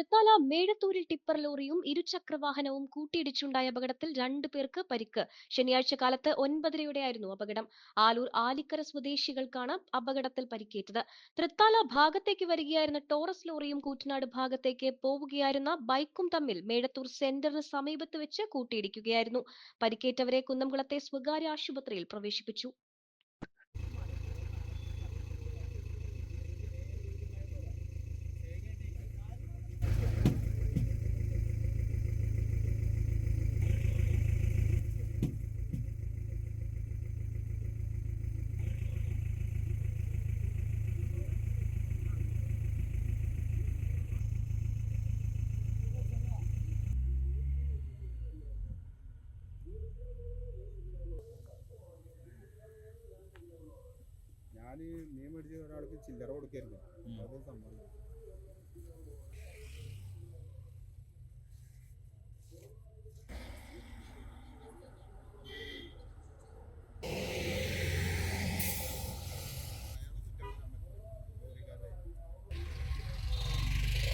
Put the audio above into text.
Thrithala മേഴത്തൂരിൽ tipper ലോറിയും ഇരുചക്രവാഹനവും കൂട്ടിയിടിച്ചുണ്ടായ അപകടത്തിൽ രണ്ടു പേർക്ക് പരിക്ക്. ശനിയാഴ്ച കാലത്ത് ഒൻപതരയോടെയായിരുന്നു അപകടം. ആലൂർ ആലിക്കര സ്വദേശികൾക്കാണ് അപകടത്തിൽ പരിക്കേറ്റത്. തൃത്താല ഭാഗത്തേക്ക് വരികയായിരുന്ന ടോറസ് ലോറിയും കൂറ്റനാട് ഭാഗത്തേക്ക് പോവുകയായിരുന്ന ബൈക്കും തമ്മിൽ മേഴത്തൂർ സെന്ററിന് സമീപത്ത് വെച്ച് കൂട്ടിയിടിക്കുകയായിരുന്നു. പരിക്കേറ്റവരെ കുന്നംകുളത്തെ സ്വകാര്യ ആശുപത്രിയിൽ പ്രവേശിപ്പിച്ചു. ഞാൻ മീൻ മേടിച്ച് ഒരാൾക്ക് ചില്ലറ കൊടുക്കരുത് അത് സംഭവം.